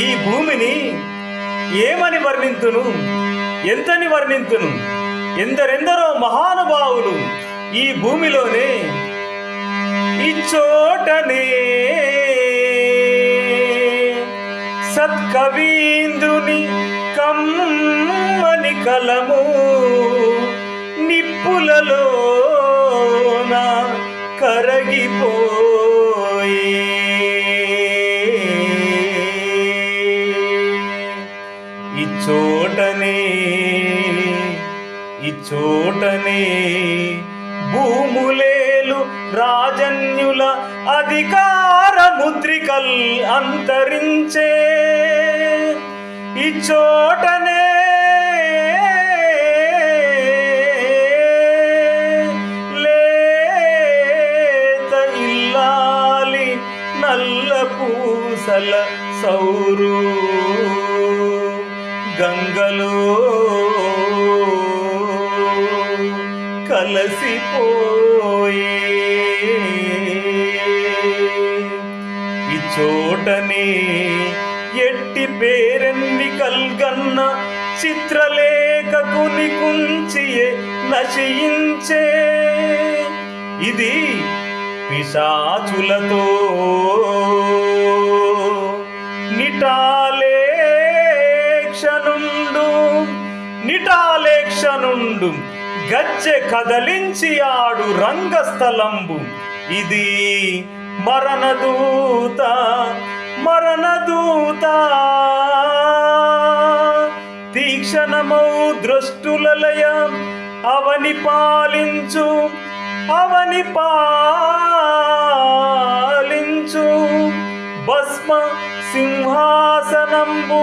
ఈ భూమిని ఏమని వర్ణింతును? ఎంతని వర్ణింతును? ఎందరెందరో మహానుభావులు ఈ భూమిలోనే ఈ చోటనే సత్కవీంద్రుని కమ్మని కలము నిప్పులలో కరగిపో ఇచ్చోటనే ఇచ్చోటనే భూములేలు రాజన్యుల అధికార ముద్రికల్ అంతరించే. ఇచ్చోటనే లేత ఇల్లాలి నల్ల పూసల సౌరు. గంగలో కలసిపోయే. ఈ చోటనే ఎట్టి పేరెన్ని కల్గన్న చిత్రలేఖకుని కుంచియే నశయించే ఇది పిశాచులతో నిటాలేక్షనుండు గచ్చె కదలించి ఆడు రంగస్థలంబు. ఇది మరణదూత మరణదూత. తీక్షణమౌ దృష్టులలయ అవని పాలించు అవని పాలించు. భస్మ సింహాసనంబు